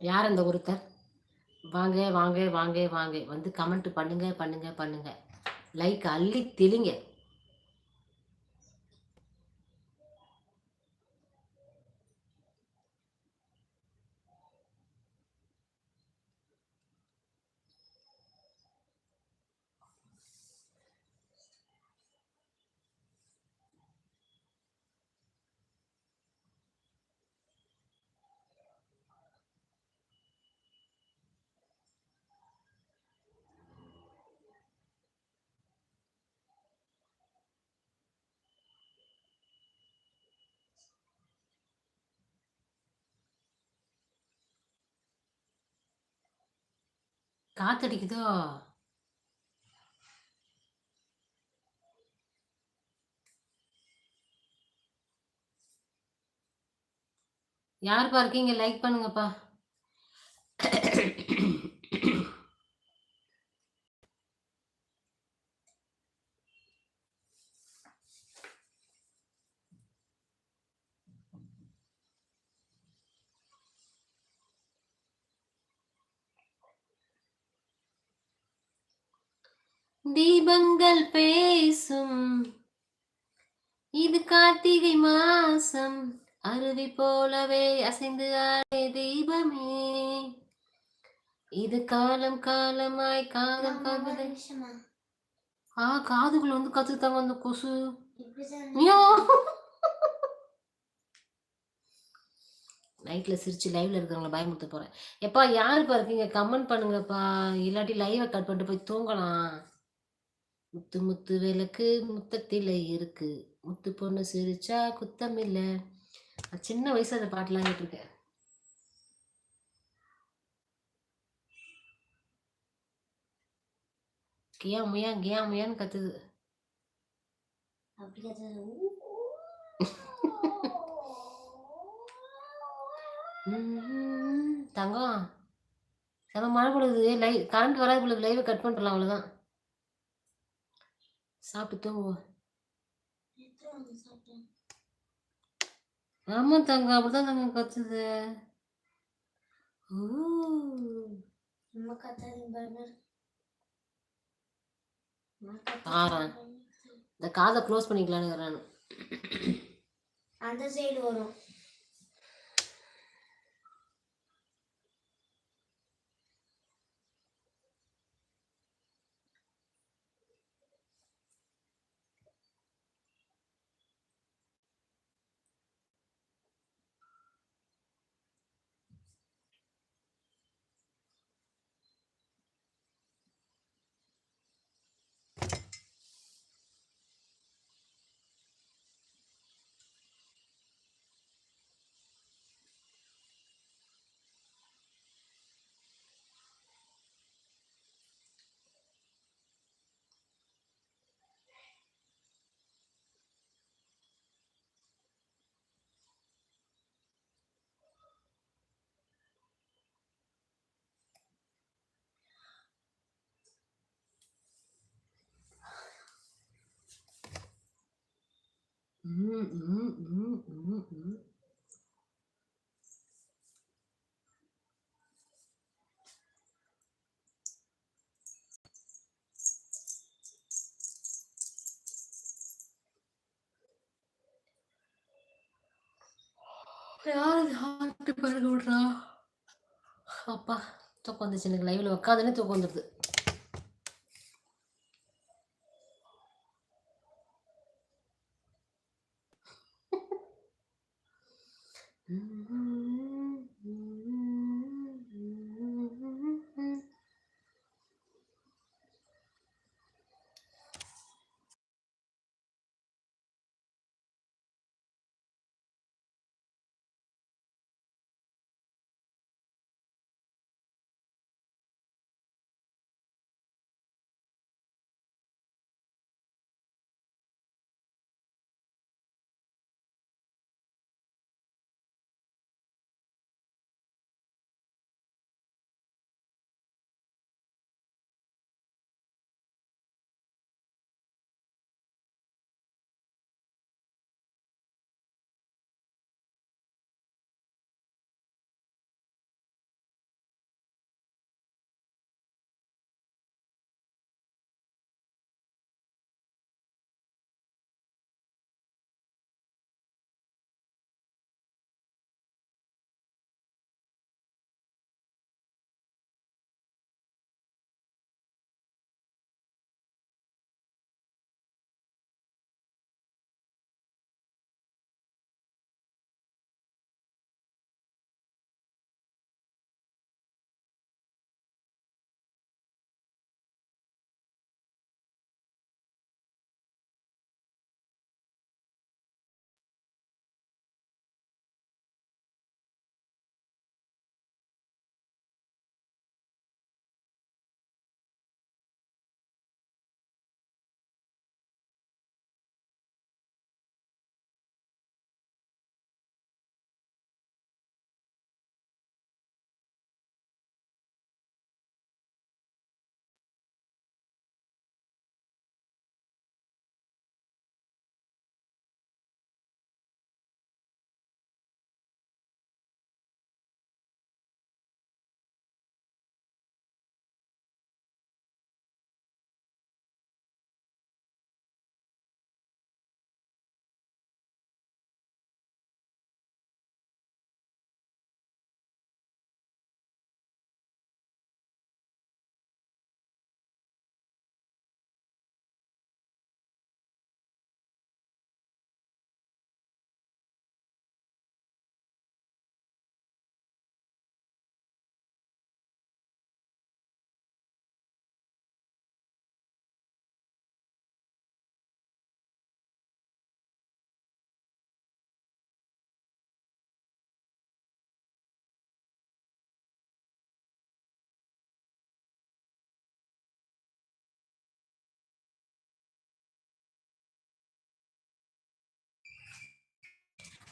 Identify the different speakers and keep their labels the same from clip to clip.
Speaker 1: யார் அந்த ஒருத்தர்? வாங்க வாங்க வாங்க வாங்க. வந்து கமெண்ட் பண்ணுங்க பண்ணுங்க பண்ணுங்க. லைக் அள்ளி தெளிங்க. காத்தடிக்குதோ? யாருப்பா இருக்கீங்க? லைக் பண்ணுங்கப்பா. தீபங்கள் பேசும். இது கார்த்திகை மாசம். அருவி போலவே அசைந்து ஆடே தீபமே. இது காலம் காலமாய் காலம் காதலை ஆ காதுக்குள்ள வந்து கத்துத்தாங்க அந்த கொசு. நைட்ல சிரிச்சு லைவ்ல இருக்கிறவங்கள பயமுறுத்த போறேன். எப்பா யாருப்பா இருக்கீங்க? கமெண்ட் பண்ணுங்கப்பா. இல்லாட்டி லைவை கட் பண்ணிட்டு போய் தூங்கலாம். முத்து முத்து விளக்கு முத்தத்தில இருக்கு. முத்து பொண்ணு சிரிச்சா குத்தம் இல்ல. சின்ன வயசு அந்த பாட்டுலாம் கேட்டிருக்கேன். கியா முயா கியா முயான்னு கத்துது. தங்கம். செம மழை பொழுது லை கரண்ட் வராது பொழுது லைவை கட் பண்ணிடலாம் அவ்வளோதான் சாப்பிட்டு தூங்குவோம் ஆமா தங்கம் அப்படிதான் தங்கம் கத்துது ஓ. பாரேன். இந்த காதை க்ளோஸ் பண்ணிக்கலான்னு
Speaker 2: அந்த சைடு வரும்.
Speaker 1: ம், ம், ம், ம், யாரு ஹார்ட் பறக்க விடுறா? அப்பா தூக்கம் வந்துச்சு எனக்கு லைவ்ல உக்காதுன்னு தூக்கம் வந்துடுது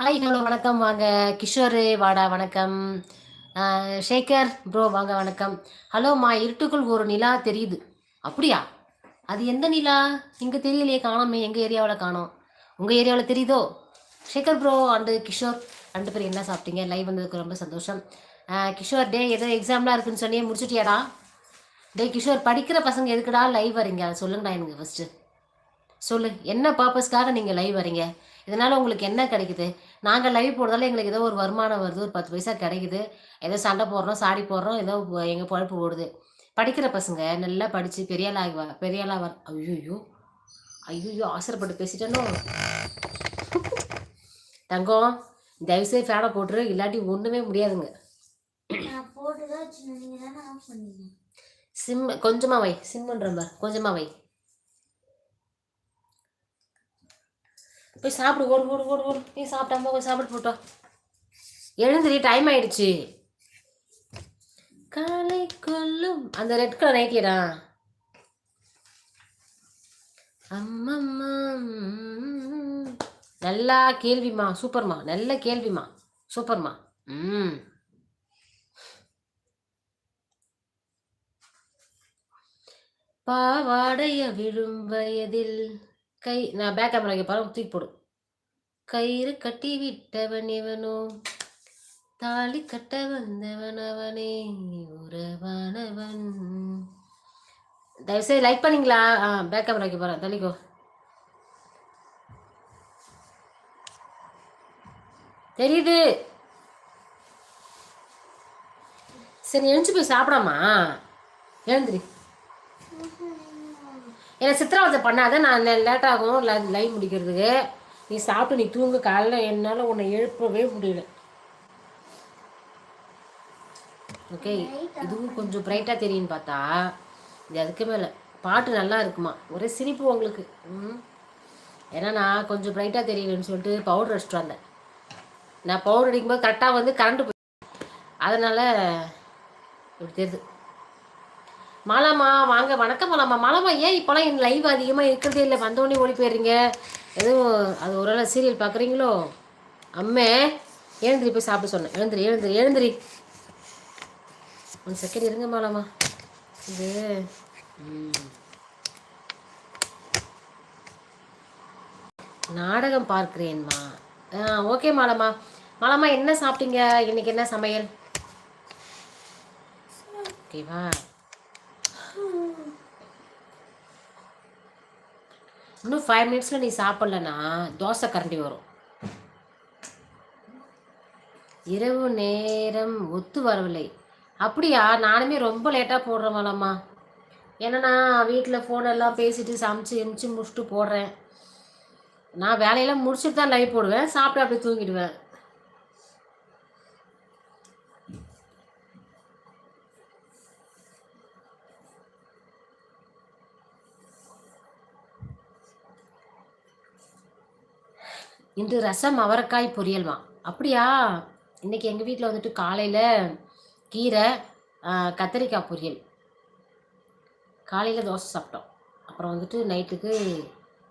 Speaker 1: ஹாய் ஹலோ வணக்கம். வாங்க கிஷோரு வாடா வணக்கம். ஷேகர் ப்ரோ வாங்க வணக்கம். ஹலோம்மா இருட்டுக்குள் ஒரு நிலா தெரியுது. அப்படியா? அது எந்த நிலா? இங்கே தெரியலையே காணோமே. எங்கள் ஏரியாவில் காணோம். உங்கள் ஏரியாவில் தெரியுதோ? ஷேகர் ப்ரோ அண்டு கிஷோர் ரெண்டு பேரும் என்ன சாப்பிட்டீங்க? லைவ் வந்ததுக்கு ரொம்ப சந்தோஷம். கிஷோர் டே ஏதோ எக்ஸாம்லாம் இருக்குன்னு சொன்னியே முடிச்சிட்டியாடா? டே கிஷோர் படிக்கிற பசங்க எதுக்குடா லைவ் வரீங்க? அதை சொல்லுங்கடா எனக்கு ஃபஸ்ட்டு சொல்லு. என்ன பர்பஸ்க்காக நீங்கள் லைவ் வரீங்க? இதனால் உங்களுக்கு என்ன கிடைக்குது? நாங்கள் லைவ் போடுறதால எங்களுக்கு ஏதோ ஒரு வருமானம் வருது. ஒரு பத்து பைசா கிடைக்குது. ஏதோ சண்டை போடுறோம் சாடி போடுறோம் ஏதோ எங்கள் பொழப்பு ஓடுது. படிக்கிற பசங்க நல்லா படித்து பெரிய ஆளாகி வ பெரிய ஆளாக வர ஐயோ ஐயோ அவசரப்பட்டு பேசிட்டேனோ. தங்கம் தயவுசெய்து ஃபேனை போட்டுரு. இல்லாட்டி ஒன்றுமே முடியாதுங்க. சிம் கொஞ்சமாக வை. சிம்முன்ற மாதிரி கொஞ்சமாக வை. போய் சாப்பிடு ஓடு ஓடு ஓடு ஓடு. நீ சாப்பிட்டாம போய் சாப்பிட்டு போட்டோம் எழுந்திரி டைம் ஆயிடுச்சு. காலை கொல்லும். அந்த ரெட் கலர் நைட்டியடா அம்மம்மா நல்லா கேள்விமா சூப்பர்மா நல்ல கேள்விமா சூப்பர்மா ம். பாவாடைய விழும் வயதில் கை நான் பேக் கேமரா கேட்பாலும் தூக்கி போடும் கயிறு கட்டி விட்டவன் இவனோ தாலி கட்ட வந்தவன் அவனே உறவானவன். தயவுசெய்து லைக் பண்ணிங்களா? ஆ பேக் கேமரா போகிறேன் தள்ளிக்கோ. தெரியுது. சரி எழுந்து போய் சாப்பிடாமா? எழுந்துரு. என்னை சித்திரவதை பண்ணாத நான் லேட் ஆகும் லைவ் முடிக்கிறதுக்கு. நீ சாப்பிட்டு நீ தூங்கு காலைல என்னால் உன்னை எழுப்பவே முடியல. ஓகே இதுவும் கொஞ்சம் பிரைட்டாக தெரியும்னு பார்த்தா இது அதுக்கு மேலே. பாட்டு நல்லா இருக்குமா? ஒரே சிரிப்பு உங்களுக்கு. ம். ஏன்னா நான் கொஞ்சம் பிரைட்டாக தெரியலன்னு சொல்லிட்டு பவுடர் அடிச்சிட்டு வந்தேன். நான் பவுடர் அடிக்கும்போது கரெக்டாக வந்து கரண்ட்டு போய் அதனால் இப்படி தெரியுது. மாலாமா வாங்க வணக்கம் மாலாமா மாலாமா ஏன் இப்போலாம் என் லைவ் அதிகமாக இருக்கிறதே இல்லை? வந்தோடனே ஓடி போயிடுறீங்க எதுவும் அது ஒரு நாள் சீரியல் பார்க்குறீங்களோ? அம்மே எழுந்திரி போய் சாப்பிட சொன்னேன். எழுந்திரி எழுந்திரி எழுந்திரி. ஒன் செகண்ட் இருங்க மாலாமா இது ம். நாடகம் பார்க்குறேன்மா. ஆ ஓகே மாலாமா மாலாமா என்ன சாப்பிட்டீங்க? இன்னைக்கு என்ன சமையல்? ஓகேவா இன்னும் ஃபைவ் மினிட்ஸில் நீ சாப்பிட்லனா தோசை கரண்டி வரும். இரவு நேரம் ஒத்து வரவில்லை. அப்படியா? நானுமே ரொம்ப லேட்டாக போடுறேன் மலம்மா ஏன்னா நான் வீட்டில் ஃபோனெல்லாம் பேசிட்டு சமைச்சு எமிச்சு முடிச்சுட்டு போடுறேன். நான் வேலையெல்லாம் முடிச்சுட்டு தான் லைவ் போடுவேன். சாப்பிட்டு அப்படியே தூங்கிடுவேன். இன்று ரசம் அவரைக்காய் பொரியல்மா அப்படியா? இன்னைக்கு எங்கள் வீட்டில் வந்துட்டு காலையில் கீரை கத்திரிக்காய் கத்தரிக்காய் பொரியல். காலையில் தோசை சாப்பிட்டோம். அப்புறம் வந்துட்டு நைட்டுக்கு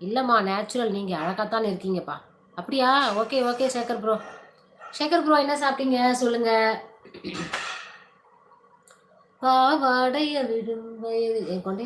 Speaker 1: இல்லைம்மா நேச்சுரல் நீங்கள் அழகாத்தான் இருக்கீங்கப்பா. அப்படியா? Okay okay Shekar bro Shekar bro என்ன சாப்பிட்டீங்க? சொல்லுங்க. பாவாடைய விடும் வயது என் கொண்டே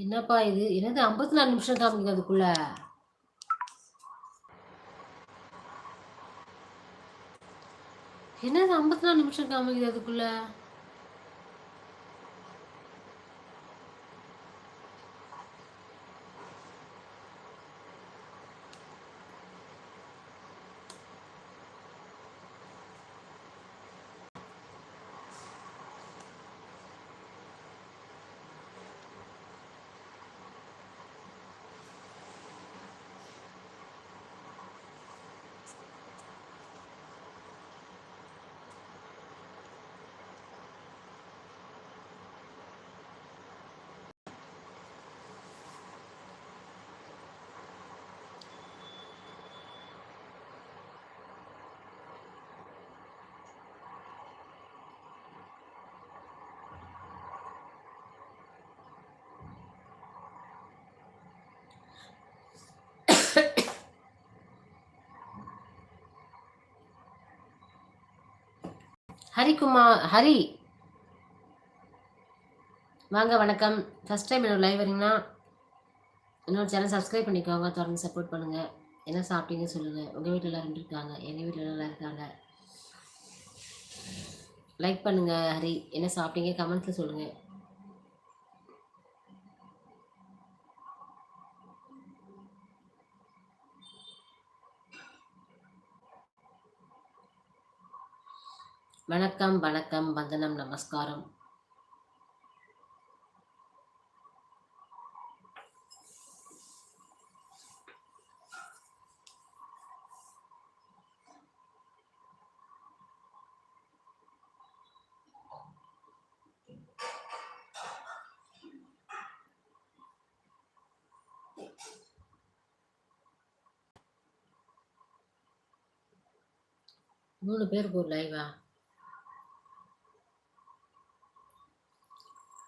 Speaker 1: என்னப்பா இது? என்னது ஐம்பத்தி நாலு நிமிஷம் காமிக்குது அதுக்குள்ள? என்னது ஐம்பத்தி நாலு நிமிஷம் காமிக்குது அதுக்குள்ள? ஹரிகுமார் ஹரி. வாங்க வணக்கம். ஃபர்ஸ்ட் டைம் என்னோட லைவ் வரீங்கன்னா என்னோட சேனல் சப்ஸ்கிரைப் பண்ணிக்கோங்க. தொடர்ந்து சப்போர்ட் பண்ணுங்க. என்ன சாப்பிட்டீங்க சொல்லுங்க. உங்க வீட்டில் எல்லாம் இருக்காங்க? என் வீட்டில் நல்லா இருக்காங்க? லைக் பண்ணுங்க ஹரி. என்ன சாப்பிட்டீங்க? கமெண்ட்ல சொல்லுங்க. வணக்கம் வணக்கம் வந்தனம் நமஸ்காரம். மூணு பேருக்கு ஒரு லைவா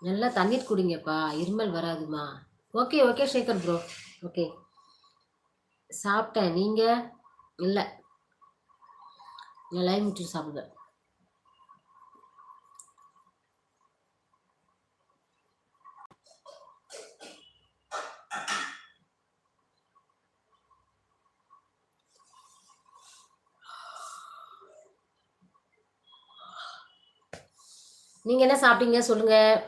Speaker 1: நல்லா தண்ணீர் குடிங்கப்பா. இருமல் வராதுமா. Okay okay Shekar bro okay சாப்பிட்டேன். நீங்கள் இல்லை. நான் லைவ் முடிச்சுட்டு சாப்பிடுவேன். நீங்கள் என்ன சாப்பிட்டீங்க? சொல்லுங்கள்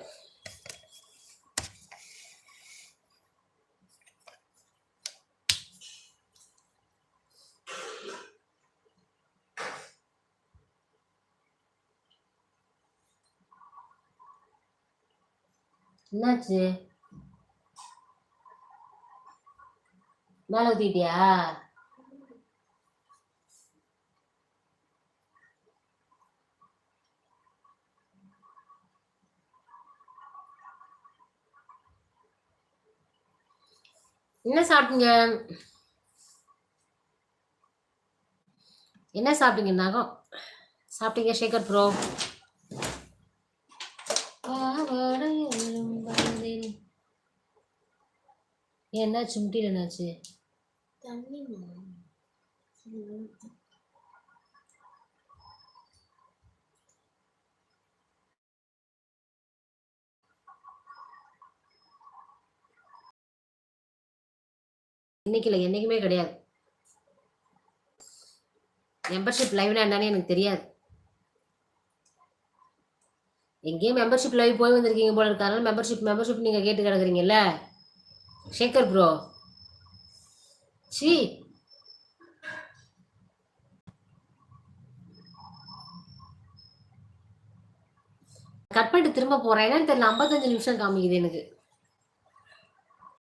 Speaker 1: என்னாச்சு? மேல ஊத்திட்டியா என்ன சாப்பிட்டீங்க? என்ன சாப்பிட்டீங்க நகம்? சாப்பிட்டீங்க சேகர் ப்ரோ. என்னாச்சு? முட்டியில் என்னாச்சு?
Speaker 2: தண்ணி
Speaker 1: இன்னைக்கு இல்லை என்னைக்குமே கிடையாது. மெம்பர்ஷிப் லைவ்னா என்னன்னு எனக்கு தெரியாது. எங்கேயும் மெம்பர்ஷிப் லைவ் போய் வந்திருக்கீங்க போல இருக்கு அதனால மெம்பர்ஷிப் மெம்பர்ஷிப் நீங்க கேட்டு கிடக்குறீங்கல்ல? சேகர் ப்ரோ சி கட் பண்ணிட்டு திரும்ப போறேன். என்னன்னு தெரியல ஐம்பத்தஞ்சு நிமிஷம் காமிக்குது எனக்கு.